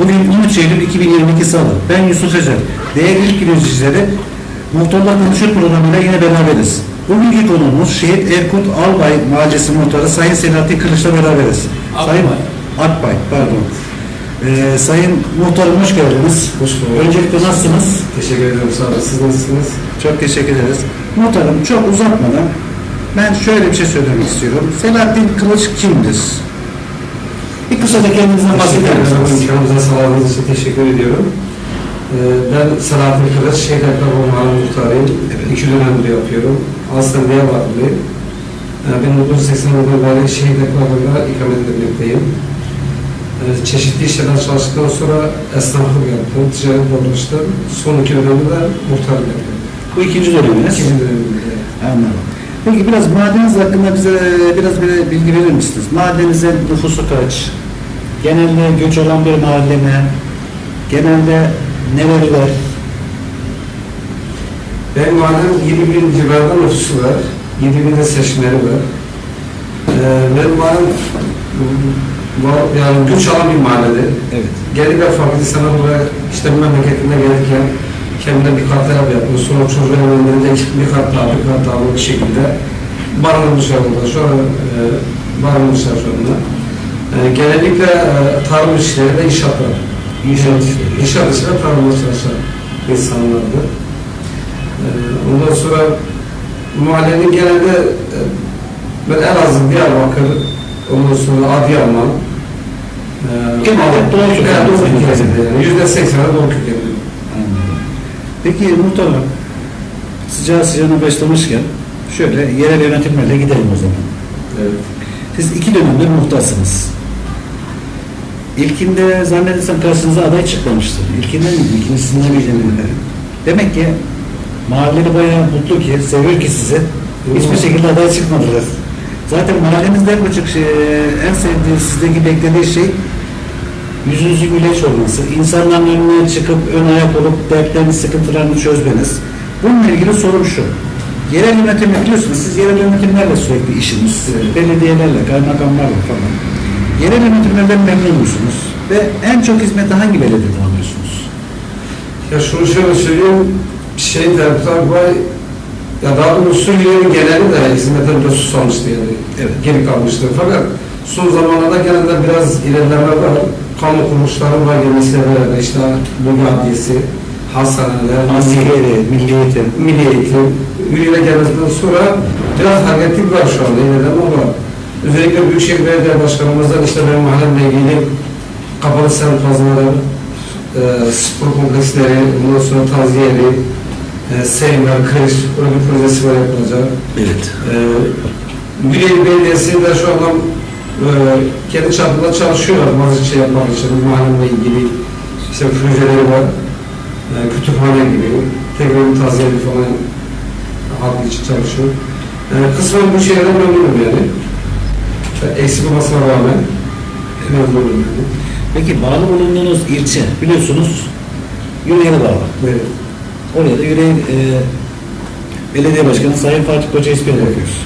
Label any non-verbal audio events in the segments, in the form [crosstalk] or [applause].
Bugün 13 Eylül 2022 Salı. Ben Yusuf Özer. Değerli ilk izleyicileri, Muhtarlar Konuşur programıyla yine beraberiz. Bugünkü konuğumuz Şehit Erkut Albay Mahallesi Muhtarı Sayın Selahattin Kılıç'la beraberiz. Akbay. Sayın Akbay, pardon. Ee, sayın Muhtarım hoş geldiniz. Hoş bulduk. Öncelikle nasılsınız? Teşekkür ederim sağ olun. Siz nasılsınız? Çok teşekkür ederiz. Muhtarım çok uzatmadan ben şöyle bir şey söylemek istiyorum. Selahattin Kılıç kimdir? Kısaca kendinizden misiniz? İmkanımıza sağladığınız için teşekkür ediyorum. Ee, ben Selahattin Kılıç, Şehit Ekrem Ormanı muhtarıyım. İki dönemdir yapıyorum. Aslında Diyarbakırlıyım. Ee, 1989'da beri Şehit Ekrem Ormanı'nda ikamet etmekteyim. Ee, çeşitli işlerden çalıştıktan sonra esnaflık yaptım, ticaret uğraştım. Son iki dönemde de muhtarlık yaptım. Bu ikinci döneminiz. İkinci dönemde. Anladım. Peki biraz madeniniz hakkında bize biraz bir bilgi verir misiniz? Madenizin nüfusu kaç? Genelde göç olan bir mahalle mi? Genelde neleri var? Benim mahallem 20 bin civarında nüfusu var. 7 binde seçmeni var. Ee, benim mahallem var, yani güç alan bir mahallede. Evet. Gelirler farklı insanlar buraya işte bu memleketinde gelirken kendine bir kat daha yapıyor. Sonra çocuğu evlendirince bir kat daha, bir kat daha bu şekilde barınmışlar burada. Şu an e, barınmışlar şu anda. E, genellikle e, tarım işleri ve inşaatlar. İnşaat işleri. İnşaat işleri tarımda çalışan insanlardı. E, ondan sonra mahallenin genelde e, ben Elazığ, Diyarbakır, ondan sonra Adıyaman, Genelde Doğu kökenli. Yüzde sekseni Doğu kökenli. Peki muhtarım, sıcağı sıcağına başlamışken şöyle yerel yönetimlerle gidelim o zaman. Evet. Siz iki dönemdir muhtarsınız. İlkinde zannedersem karşınıza aday çıkmamıştır. İlkinden miydi? İkincisinden miydi? bilmiyorum. Demek ki mahalleli bayağı mutlu ki, seviyor ki sizi. Hiçbir şekilde aday çıkmadılar. Zaten mahallemizde en buçuk şey, en sevdiği, sizdeki beklediği şey yüzünüzü güleç olması, insanların önüne çıkıp ön ayak olup dertlerini, sıkıntılarını çözmeniz. Bununla ilgili sorum şu. Yerel yönetimi biliyorsunuz, siz yerel yönetimlerle sürekli işiniz, belediyelerle, kaymakamlarla falan. Yerel yönetimlerden memnun musunuz? Ve en çok hizmeti hangi belediyeden alıyorsunuz? Ya şunu şöyle söyleyeyim, şey Ertuğrul Bay, ya daha doğrusu Suriye'nin geneli de hizmetten de susamıştı yani. Evet. Geri kalmıştı. Fakat son zamanlarda genelde biraz ilerleme var. Kamu kuruluşları var gelmesiyle beraber işte Bölge Adliyesi, hastaneler, Askeri, milli eğitim. milli eğitim, üyele gelmesinden sonra biraz hareketlik var şu anda, ilerleme var. Özellikle Büyükşehir Belediye Başkanımızdan işte benim mahallemle ilgili kapalı semt kazmaları, e, spor kompleksleri, ondan sonra taziyeli, e, seyirler, öyle bir projesi var yapılacak. Evet. E, Yüreğir Belediyesi de şu anda e, kendi çapında çalışıyorlar bazı şey yapmak için, mahallemle ilgili işte projeleri var. E, kütüphane gibi, tekrar taziyeli falan halk için çalışıyor. E, kısmen bu şeylerden memnunum yani. Eksik olmasına rağmen memnunum yani. Peki bağlı bulunduğunuz ilçe biliyorsunuz Yüreğir'e bağlı. Evet. Oraya da Yüreğir e, Belediye Başkanı Sayın Fatih Koca İspen'e bakıyoruz.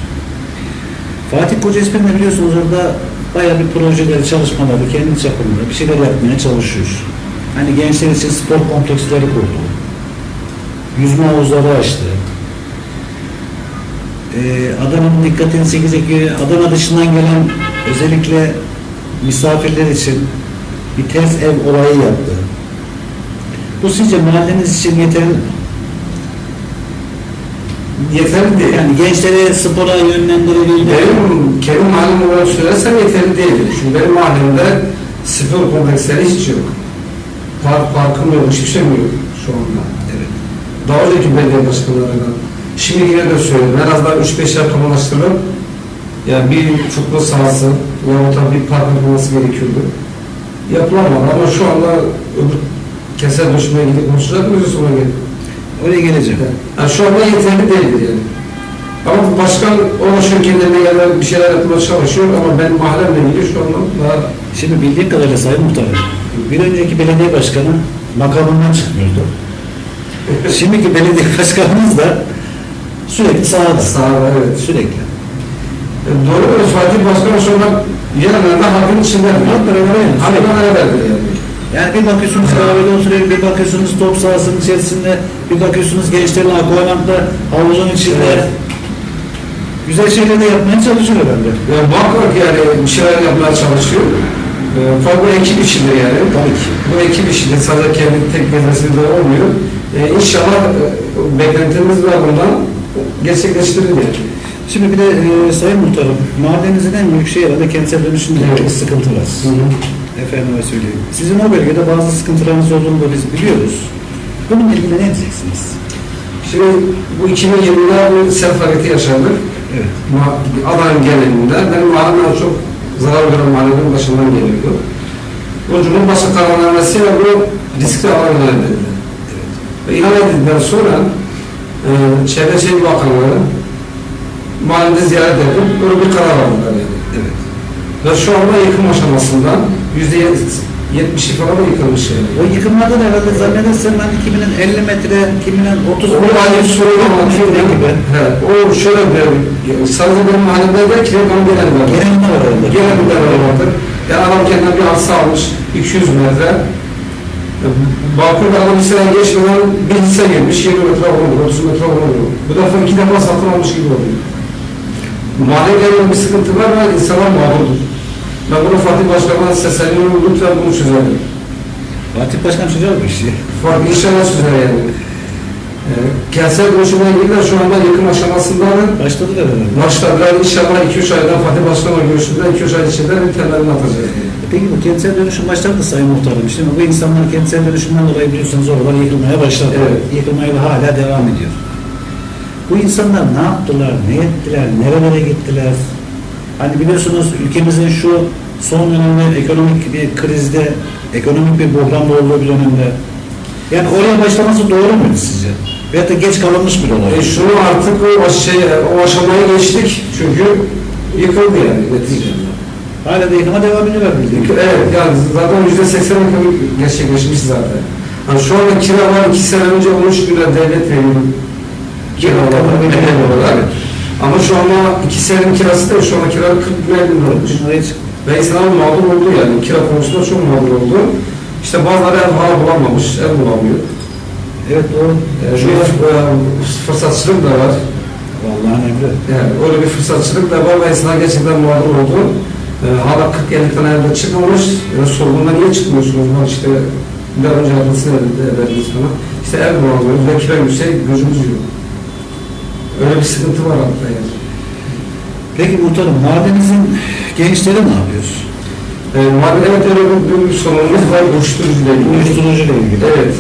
Fatih Koca İspen de biliyorsunuz orada bayağı bir projeleri, çalışmaları kendi çapında bir şeyler yapmaya çalışıyor. Hani gençler için spor kompleksleri kurdu. Yüzme havuzları açtı. Ee, Adana'nın dikkatini çekecek yeri, Adana dışından gelen özellikle misafirler için bir ters ev olayı yaptı. Bu sizce mahalleniz için yeterli Yeterli değil. yani gençleri spora yönlendirebildi. Benim kendi mahallem olarak söylersem yeterli değil. Çünkü benim mahallemde spor kompleksleri hiç yok. Park, parkım yok, hiçbir şey yok şu anda. Evet. Daha önceki belediye başkanlarıyla. Şimdi yine de söylüyorum. En azından 3-5 yer kamulaştırılıp yani bir futbol sahası ya da bir park yapılması gerekiyordu. Yapılamadı ama şu anda öbür keser döşümeye gidip konuşacak mıyız sonra gelip? Oraya geleceğim. Yani şu anda yeterli değildir yani. Ama bu başkan uğraşıyor kendine yerler bir şeyler yapmaya çalışıyor ama ben mahallemle ilgili şu anda daha Şimdi bildiğim kadarıyla Sayın Muhtarım, bir önceki belediye başkanı makamından çıkmıyordu. Şimdiki belediye başkanımız da sürekli sahada. sağda evet. Sürekli. E, Doğru mu? Fatih Başkan şu anda yerlerde halkın içinde. Halk beraber yani. Halkla beraberdir yani. Yani bir bakıyorsunuz kahvede oturuyor, bir bakıyorsunuz top sahasının içerisinde, bir bakıyorsunuz gençlerin aqualandda, havuzun içinde. Evet. Güzel şeyler de yapmaya çalışıyor herhalde. Ya muhakkak yani bir şeyler yapmaya çalışıyor. Fakat bu ekip içinde yani. Tabii ki. Bu ekip içinde sadece kendi tek medresinde olmuyor. Ee, inşallah e, beklentimiz var bundan gerçekleştirir yani. Şimdi bir de e, Sayın Muhtarım, mahallenizin en büyük şey herhalde kentsel dönüşümle ilgili Evet. sıkıntı var. Efendime söyleyeyim. Sizin o bölgede bazı sıkıntılarınız olduğunu da biz biliyoruz. Bununla ilgili ne diyeceksiniz? Şimdi bu 2020'de bir sel hareketi yaşandı. Evet. Adana'nın genelinde. Benim mahallemden çok zarar gören mahallenin başından geliyordu. Bu Cumhurbaşkanı kararnamesiyle bu riskli alan ilan edildi. Ve ilan edildikten sonra e, Çevre Şehir Bakanlığı mahallede ziyaret edip böyle bir karar aldılar yani. Evet. Ve şu anda yıkım aşamasında yüzde yetmişi falan yıkılmış yani. O yıkımlarda da herhalde zannedersem ben kiminin 50 metre, kiminin 30 O metre aynı sorun ama gibi. gibi. He, o şöyle bir, sadece benim mahallemde değil ki, onun genelinde var. Genelinde var herhalde. Genelinde var vardır. Yani adam kendine bir arsa almış, 200 metre. Balkonda adam liseden geçmeden bir hisse girmiş, 20 metre olur, 30 metre olur. Bu defa iki defa satın almış gibi oluyor. Mahalleyle bir sıkıntı var ve insanlar mağdurdur. Ben bunu Fatih Başkan'a sesleniyorum, lütfen bunu çözelim. Fatih Başkan çözüyor bu işi. Farklı inşallah çözer yani. Ee, kentsel dönüşümle ilgili de şu anda yıkım aşamasındadır. Başladılar herhalde. Başladılar inşallah 2-3 aydan Fatih Başkan'la görüştüğünde 2-3 ay içinde temelini atacağız. Peki bu kentsel dönüşüm başladı Sayın Muhtarım. Şimdi bu insanlar kentsel dönüşümden dolayı biliyorsunuz oralar yıkılmaya başladı. Evet. Yıkılmaya da hala devam ediyor. Bu insanlar ne yaptılar, ne ettiler, nerelere gittiler? Hani biliyorsunuz ülkemizin şu son dönemde ekonomik bir krizde, ekonomik bir buhranda olduğu bir dönemde. Yani oraya başlaması doğru muydu sizce? Veyahut da geç kalınmış bir olay. E şunu artık o, şey, o aşamaya geçtik çünkü yıkıldı yani neticede. Hala da yıkıma devam bildiğim. Evet yani zaten yüzde seksen yıkım gerçekleşmiş zaten. Yani şu anda kiralar iki sene önce 13 lira devlet veriyor. Kiralar, bedel olarak. Ama şu anda iki senenin kirası da şu anda kiralar 40 lira 50 lira olmuş. Ve insanlar mağdur oldu yani. Kira konusunda çok mağdur oldu. İşte bazıları ev hala bulamamış, ev bulamıyor. Evet doğru. Yani şu e, fırsatçılık da var. Vallahi emri. Yani öyle bir fırsatçılık da var ve insanlar gerçekten mağdur oldu. Hala 40-50 tane evde çıkmamış. Yani sorduğunda niye çıkmıyorsunuz? Var işte bir önce adresini verdi- verdiniz bana. İşte ev bulamıyoruz ve kira yüksek, gözümüz yok. Öyle bir sıkıntı var hatta yani. Peki muhtarım, mahallenizin gençleri ne yapıyor? E, mahalle evet öyle bir, bir, bir sorunumuz var uyuşturucuyla ilgili. Uyuşturucuyla ilgili. Evet.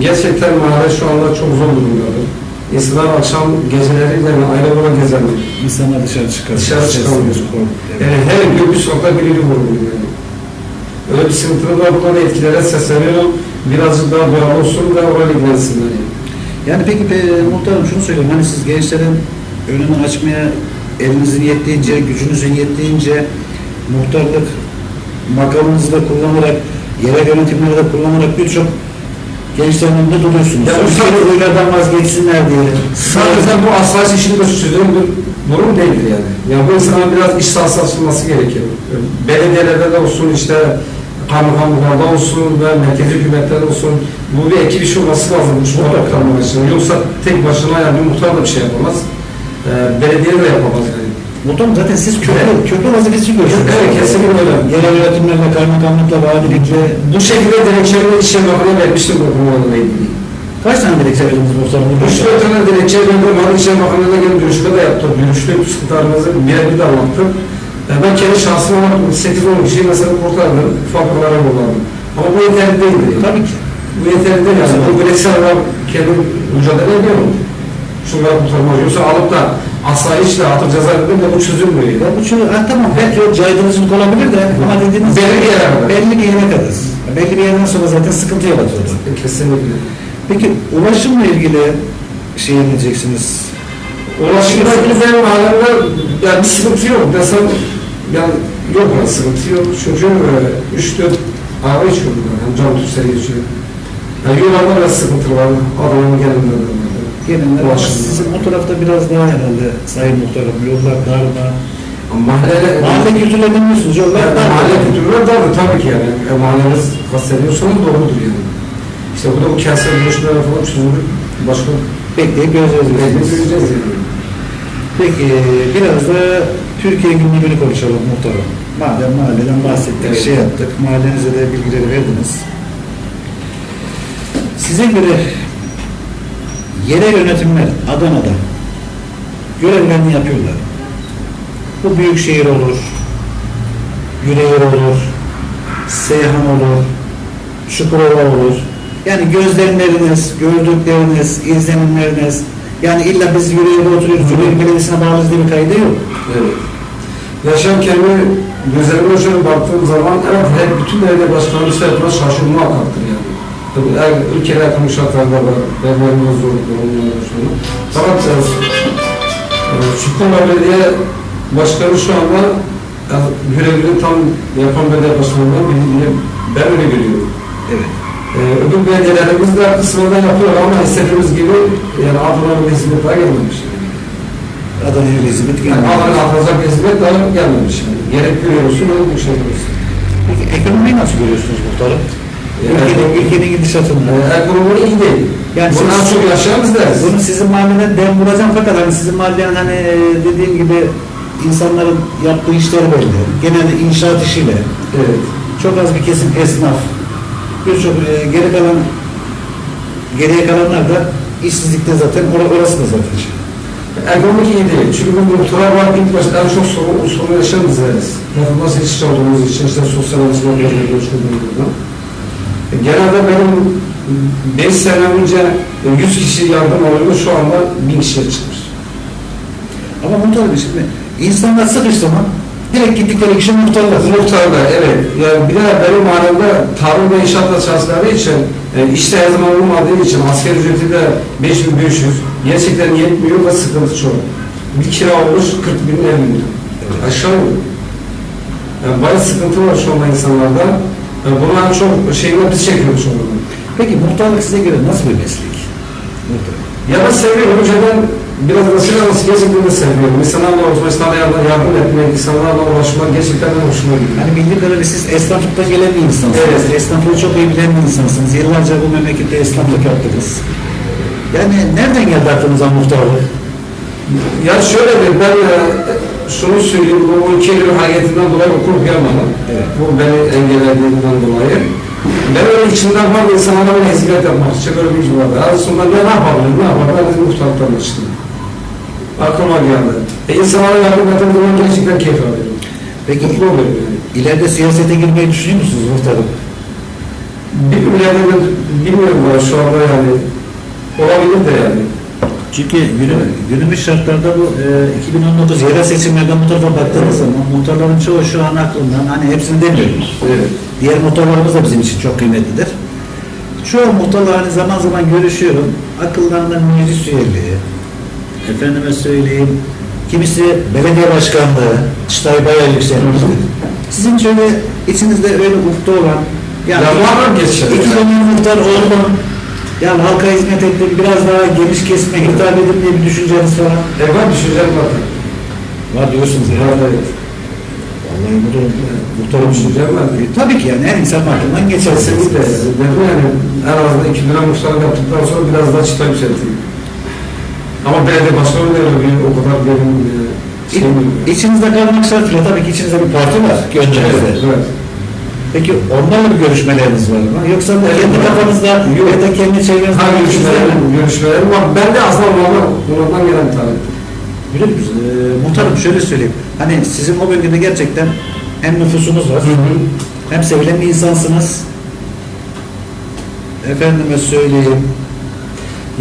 Gerçekten mahalle şu anda çok zor durumdadır. İnsanlar akşam geceleriyle aile baba gezemiyor. İnsanlar dışarı çıkıyor. Dışarı çıkamıyor. Evet. Yani her gün bir sokakta birileri vuruluyor yani. Öyle bir sıkıntılı var. Buradan etkilere sesleniyorum. Birazcık daha duyarlı olsun da oraya ilgilensinler. Yani. Yani peki e, muhtarım şunu söyleyeyim. Hani siz gençlerin önünü açmaya elinizin yettiğince, gücünüzün yettiğince muhtarlık makamınızı da kullanarak, yerel yönetimleri de kullanarak birçok gençlerin önünde duruyorsunuz. Ya Ya sadece- oylardan vazgeçsinler diye. Sadece bu asayiş işini de çözüm bir durum değildir yani. Yani bu insanın biraz iş sahası gerekiyor. Belediyelerde de olsun, işte kaymakamlıklarda olsun ve merkezi hükümetlerde olsun bu bir ekip işi olması lazım muhtar kalmak için. Yoksa tek başına yani bir muhtar da bir şey yapamaz. Ee, belediye de yapamaz. Muhtarım zaten siz köprü, köprü vazifesi görüyorsunuz. Evet, kesinlikle öyle. Yerel yönetimlerle, kaymakamlıkla, valilikle. Bu şekilde dilekçeleri İşe Bakanı'na vermiştim bu konularla ilgili. Kaç tane dilekçe verdiniz muhtarım? Üç dört tane dilekçe verdim. Bana İşe Bakanı'na gelip görüşme de yaptım. Görüştük, sıkıntılarımızı birebir de anlattım. E, Ben kendi şahsım olarak 8-10 kişiyi mesela kurtardım. Fabrikalara yolladım. Ama bu yeterli değildi. Tabii ki. Bu yeterli değil yani. Bu bireysel olarak kendi mücadele ediyorum. Şunları kurtarmak. Yoksa alıp da asayişle atır ceza de bu çözülmüyor. Ya bu çünkü ha, tamam belki o caydırıcılık olabilir de ama dediğiniz Belli bir yere kadar. belli bir yere kadar. Belli bir yerden sonra zaten sıkıntı yaratıyordu. Kesinlikle. Peki ulaşımla ilgili şey ne diyeceksiniz? Ulaşımda ilgili benim halimde yani bir sıkıntı yok desem yani yok yani sıkıntı yok çünkü e, 3-4 araba içiyorum ben yani cam tüsleri geçiyor. Yani yollarda biraz sıkıntı var adamın gelinde de var. Gelenler ama Ulaşım. sizin o tarafta biraz daha herhalde sayın muhtarım yollar darma. Mahalle, Mahalle kültürüne bilmiyorsunuz. Yollar Yani dar. mahalle kültürü dardır tabii ki yani. E, mahalleniz kastediyorsanız doğrudur yani. İşte burada bu kentsel dönüşümler falan çözülür. Başka Bekleyip göreceğiz. biz. göreceğiz yani. Peki biraz da Türkiye gündemini konuşalım muhtarım. Madem mahalleden bahsettik, Evet. şey yaptık, mahallenize de bilgileri verdiniz. Size göre yerel yönetimler Adana'da görevlerini yapıyorlar. Bu büyük şehir olur, Yüreğir olur, Seyhan olur, Çukurova olur. Yani gözlemleriniz, gördükleriniz, izlenimleriniz, yani illa biz Yüreğir'de oturuyoruz, Yüreğir Belediyesi'ne bağlıyız diye bir kaydı yok. Evet. Yaşam kendi gözlerime şöyle baktığım zaman evet hep bütün belediye başkanımız tarafından şaşırma muhakkaktır yani. Tabii her ülkede yakın şartlarda var. Devlerin zorlukları onlarla şunu. Fakat e, e, Çukurova Belediye Başkanı şu anda e, görevini tam yapan belediye başkanından diye ben öyle görüyorum. Evet. Ee, öbür belediyelerimiz de kısmında yapıyor ama istediğimiz gibi yani Adana'nın bir hizmet daha gelmemiş. Adana'ya hizmet Yani gelmiyor. Adana'ya atılacak bir hizmet daha gelmemiş. Yani. Gerek görüyorsun, öyle bir görüyorsun. Peki ekonomiyi nasıl görüyorsunuz muhtarım? Ülkenin, ülkenin gidişatını. Ee, ekonomi iyi değil. Yani Bundan siz- çok yaşayan bizleriz. Bunu sizin mahalleden dem vuracağım fakat hani sizin mahallenin hani e, dediğim gibi insanların yaptığı işleri belli. Genelde inşaat işiyle. Evet. Çok az bir kesim esnaf. Birçok e, geri kalan geriye kalanlar da işsizlikte zaten or- orası da zaten şey. Ekonomik iyi değil. Çünkü bu muhtıra var ilk başta en çok sorun, sorun yaşayan bizleriz. Nasıl iş olduğumuz için, işte sosyal alışverişle görüştüğümüzden. Genelde benim 5 sene önce 100 kişi yardım alıyordu, şu anda 1000 kişiye çıkmış. Ama muhtarım şimdi insanlar sıkıştı mı direkt gittikleri kişi muhtarlar. Muhtarda evet. Yani bir de benim mahallemde tarım ve inşaatla çalıştıkları için e, işte her zaman olmadığı için asker ücreti de 5500 gerçekten yetmiyor ve sıkıntı çok. Bir kira olmuş 40 bin 50 bin. Aşağı yukarı. Yani bayağı sıkıntı var şu anda insanlarda. E, bunların çok şeyini biz çekiyoruz anda. Peki muhtarlık size göre nasıl bir meslek? Muhtar. Ya ben seviyorum. Önceden biraz da nasıl gerçekten de seviyorum. İnsanlarla uğraşmak, yardım, yardım etmek, insanlarla uğraşmak gerçekten de hoşuma gidiyor. Hani bildiğim kadarıyla siz esnaflıktan gelen bir insansınız. Evet. Esnaflığı çok iyi bilen bir insansınız. Yıllarca bu memlekette esnaflık yaptınız. Yani nereden geldi aklınıza muhtarlık? Ya şöyle bir ben e, şunu söyleyeyim, bu ülke yürü hareketinden dolayı okul okuyamadım. Evet. Bu beni engellediğinden dolayı. Ben öyle içimden var insanlara böyle hizmet yapmak için öyle bir şey vardı. Aslında ne yapabilirim, ne yapabilirim? Ben muhtarlıktan açtım. Aklıma geldi. E insanlara yardım ettiğim zaman gerçekten keyif alıyorum. Peki Mutlu oluyorum yani. ileride siyasete girmeyi düşünüyor musunuz muhtarım? Bilmiyorum, bilmiyorum ben şu anda yani. Olabilir de yani. Çünkü günümüz, günümüz şartlarda bu e, 2019 yerel seçimlerde bu tarafa baktığınız zaman muhtarların çoğu şu an aklından hani hepsini demiyorum. Evet. Diğer muhtarlarımız da bizim için çok kıymetlidir. Çoğu muhtarla hani zaman zaman görüşüyorum. Akıllarından meclis üyeliği, efendime söyleyeyim, kimisi belediye başkanlığı, çıtayı bayağı yükselmiştir. Sizin şöyle içinizde öyle ufta olan, yani Ya var mı geçer iki ya? dönem muhtar oldum, yani halka hizmet ettim, biraz daha geniş kesime hitap edin diye bir düşünceniz falan E ben düşüneceğim zaten. var diyorsunuz ya. Evet, evet. Vallahi bu da muhtarım Düşüneceğim ben. E, Tabii ki yani her insan aklından geçer. Kesinlikle. Dedim yani en azından iki dönem muhtarlık yaptıktan sonra biraz daha çıta yükselteyim. Ama belediye başkanı da öyle bir o kadar benim e, şeyim yok. İçinizde kalmak şartıyla tabii ki içinizde bir parti var gönlünüzde. Evet, evet. Peki onlarla bir görüşmeleriniz var mı? Yoksa da kendi kafanızda Yok. ya da kendi çevrenizde Ha görüşmelerim, görüşmelerim var. Ben de aslında onlardan, onlardan gelen tane. Biliyor musunuz? Ee, muhtarım şöyle söyleyeyim. Hani sizin o bölgede gerçekten hem nüfusunuz var, hem sevilen bir insansınız. Efendime söyleyeyim.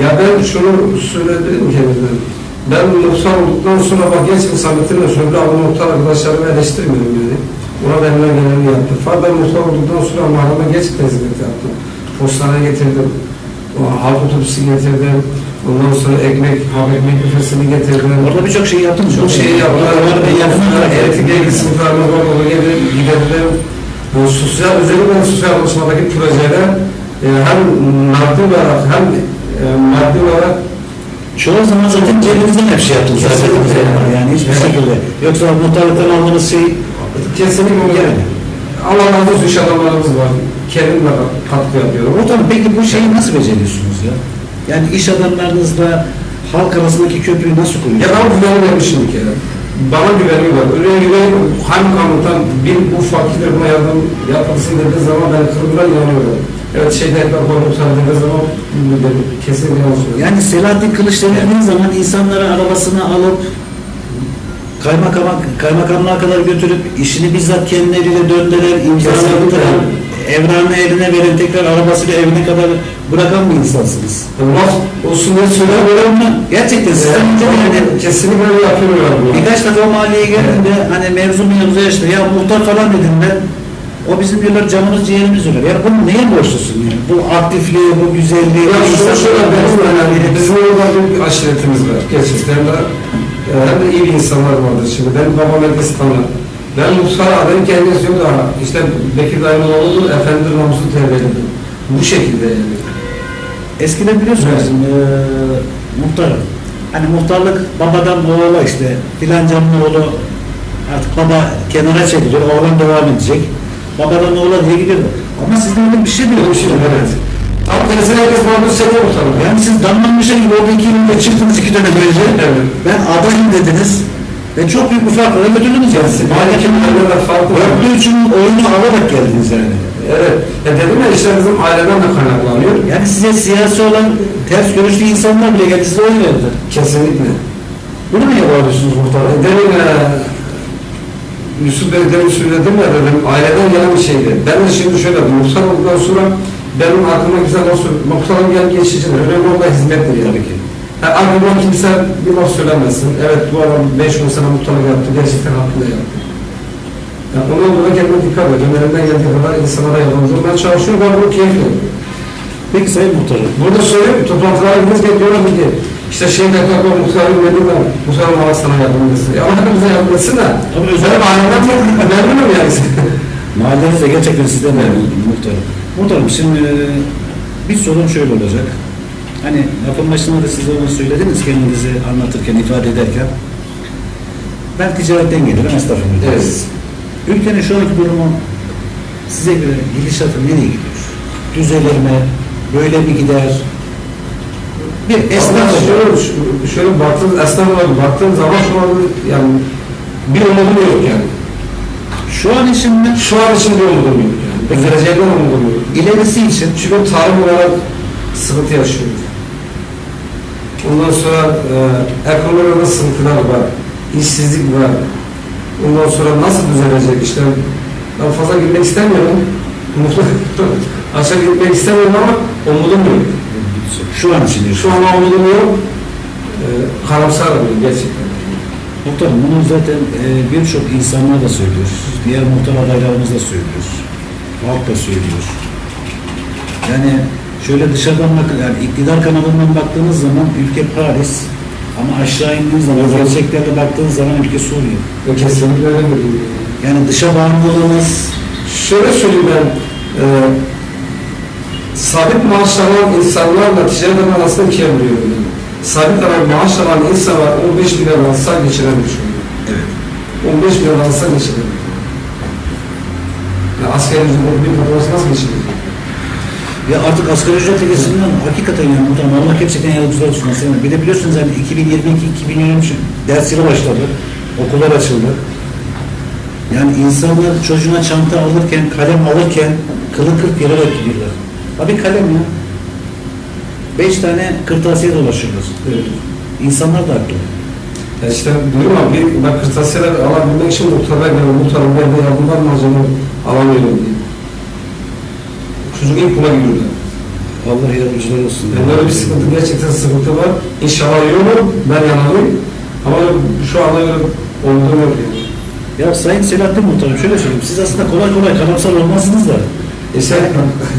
Ya ben şunu söyledim kendime. Ben muhtar olduktan sonra bak geç Samet'inle söyle ama muhtar arkadaşlarımı eleştirmiyorum yani. Ona benimle geleni yaptı. Fakat ben muhtar olduktan sonra mahalleme gerçekten hizmet yaptım. Postaneye getirdim. O halk otobüsü getirdim. Ondan sonra ekmek, halk ekmek büfesini getirdim. Orada birçok şey yaptınız. Çok şey. Oralarda bir yakınlık var. Elektrik sınıflarımız var. Ona gelip gidelim. Bu sosyal, özellikle sosyal çalışmadaki projeler e, hem maddi olarak hem e, maddi olarak Çoğu zaman zaten cebinizden hep şey yaptınız. zaten. Yani hiçbir şekilde. Yoksa muhtarlıktan aldığınız şey Kesinlikle. Yani. Olsun iş adamlarımız var. Kendim de katkı yapıyorum. Muhtarım peki bu şeyi nasıl beceriyorsunuz ya? Yani iş adamlarınızla halk arasındaki köprüyü nasıl Ya kuruyorsunuz? ben güveni vermişim bir kere. Bana güveni var. Öyle güveni kaymakamlıktan bir bu fakirler buna yardım yapılsın dediği zaman ben kırmızıya inanıyorum. Evet şeyde hep koydum sana dediği zaman kesinlikle yalan söylüyorum. Yani Selahattin Kılıç denildiği zaman insanları arabasına alıp kaymakama, kaymakamlığa kadar götürüp işini bizzat kendi eliyle döndüren, imzaladıran, Kesinlikle. evranı eline veren tekrar arabasıyla evine kadar bırakan bir insansınız. Laf olsun diye söylemiyorum. Gerçekten sizden de yani Kesinlikle öyle yapıyorum yani. birkaç defa o mahalleye geldiğinde hani mevzu mevzu işte ya muhtar falan dediğinde o bizim diyorlar canımız ciğerimiz diyorlar. Ya bunu neye borçlusun yani? Bu aktifliği, bu güzelliği, Ya insan- şöyle benim yani bizim orada bir aşiretimiz var. Gerçekten de e, de iyi bir insanlar vardır şimdi. Benim babam herkes tanır. Ben muhtar adayım kendisi yok da işte Bekir dayımın oğlu efendi namusu terbiyeli. Bu şekilde yani. Eskiden biliyorsunuz Evet. eee muhtarım. Hani muhtarlık babadan oğula işte filancanın oğlu artık baba kenara çekiliyor, oğlan devam edecek. Babadan oğula diye gidiyordu. Ama sizde öyle bir şey de yok. Şey evet. Ama kendisine herkes bana seviyor muhtarım. Yani siz damlanmışa gibi orada iki yılda çıktınız iki dönem önce. Evet. Ben adayım dediniz. Ve çok büyük bir farkla götürdünüz yani. Kimlerinde de farklı. Dörtlü üçün oyunu alarak geldiniz yani. Evet. Ya dedim ya işte bizim aileden de kaynaklanıyor. Yani size siyasi olan ters görüşlü insanlar bile geldi size oy verdi. Kesinlikle. Bunu niye bağlıyorsunuz muhtarım? Demin e, Yusuf Bey demin söyledim ya dedim aileden gelen bir şeydi. Ben de şimdi şöyle muhtar olduktan sonra benim aklıma güzel söyledi. Muhtarın gel geçicidir. Önemli olan hizmettir yani. Tabii ki. Ha, aklıma kimse bir laf söylemesin. Evet bu adam 5-10 sene muhtarlık yaptı. Gerçekten hakkında yaptı. Yani onun olduğuna kendime dikkat ediyorum. Elimden geldiği kadar insanlara yardımcı olmaya çalışıyorum. Ben bunu keyifle yapıyorum. Peki Sayın Muhtarım. Burada söylüyorum, toplantılara gidiniz bekliyorlar ki işte şey kadar muhtarım benim ben, muhtarım bana sana yardım etsin. Ya Allah hepimize yardım etsin de. Benim ailemden memnunum yani. Mahalleniz de gerçekten sizden memnun muhtarım. Muhtarım şimdi e, bir sorun şöyle olacak. Hani lafın başında da siz onu söylediniz kendinizi anlatırken, ifade ederken. Ben ticaretten gelirim, esnafım. Evet. Ülkenin şu anki durumu size göre gidişatı nereye gidiyor? Düzelir mi? Böyle mi gider? Bir esnaf şöyle, şu- şöyle baktığın, esnaf olarak baktığın zaman şu an yani bir umudum yok yani. şu an için mi? Şu an için bir umudum yok umudum yok. İlerisi için Çünkü tarım olarak sıkıntı yaşıyoruz. Ondan sonra e, ekonomide sıkıntılar var, işsizlik var. Ondan sonra nasıl düzelecek işte ben fazla gitmek istemiyorum. [laughs] Aşağı gitmek istemiyorum ama umudum yok. şu an için. Şu an umudum yok. E, karamsarım gerçekten. Muhtarım bunu zaten e, birçok insanlar da söylüyor. Diğer muhtar adaylarımız da söylüyor. Halk da söylüyor. Yani şöyle dışarıdan bakın, yani iktidar kanalından baktığınız zaman ülke Paris ama aşağı indiğiniz zaman, gerçeklerde baktığınız zaman ülke Suriye. Ve kesinlikle öyle Yani dışa bağımlılığımız, Şöyle söyleyeyim ben, e, sabit maaş alan insanlarla ticaret eden arasında ikiye ben. Sabit alan maaş alan insanlar 15 bin lira alsa geçiremiyor anda. evet. 15 bin lira alsa geçiremiyor. Yani asgari ücret bir kadrosu nasıl geçirecek? Ya artık asgari ücret gibisinden hakikaten yani muhtarım Allah gerçekten yardımcılar olsun. Mesela Bir de biliyorsunuz yani 2022-2023 ders yılı başladı. Okullar açıldı. Yani insanlar çocuğuna çanta alırken, kalem alırken kılı kırk yere gidiyorlar. Abi kalem ya. Beş tane kırtasiye dolaşıyorlar. Evet. İnsanlar da haklı. Ya işte diyorum abi, ben kırtasiyeler alabilmek için muhtara geliyorum, muhtarım verdiği yardımlar malzeme alamıyorum diye. Çocuk ilk buna gidiyorlar. Allah yardımcılar olsun. Yani böyle bir sıkıntı, gerçekten sıkıntı var. İnşallah iyi olur, ben yanılıyım. Ama şu anda öyle olduğum yok yani. Ya Sayın Selahattin Muhtarım şöyle söyleyeyim. Siz aslında kolay kolay karamsar olmazsınız da. E sen,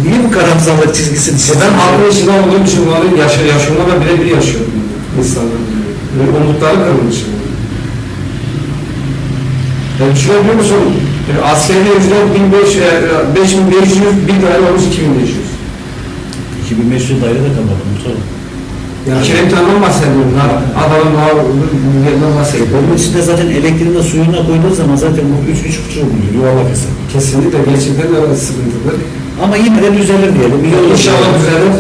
Niye bu karamsarlık çizgisini e ben halkın içinde olduğum için bunları yaşa, yaşımda ben birebir yaşıyorum insanlar. Böyle umutları kırılmışım. Yani düşünebiliyor musun? Yani askeri ücret 1500, e, 5500, 1000 lira olmuş 2500. 2500 daire de kalmadı muhtarım. Yani Kerimtan'dan bahsediyorum. Ha, Adamın ha, yerinden bahsediyorum. Onun içinde zaten elektriğini suyuna koyduğu zaman zaten bu 3 üç, buçuk oluyor yuvarlak hesap. Kesinlikle gerçekten de sıkıntıdır. Ama yine de düzelir diyelim. İnşallah düzelir.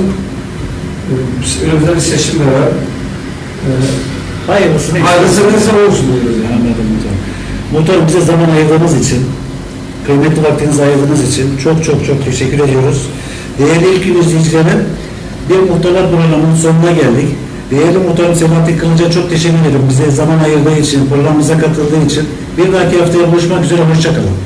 Önümüzde bir seçim var. Ee, Hayırlısı neyse. Hayırlısı olsun diyoruz yani. Anladım muhtarım. Muhtarım bize zaman ayırdığınız için, kıymetli vaktinizi ayırdığınız için çok çok çok teşekkür ediyoruz. Değerli ilk izleyicilerin bir muhtarlar programının sonuna geldik. Değerli muhtarım Selahattin Kılıç'a çok teşekkür ederim. Bize zaman ayırdığı için, programımıza katıldığı için. Bir dahaki haftaya buluşmak üzere. Hoşçakalın.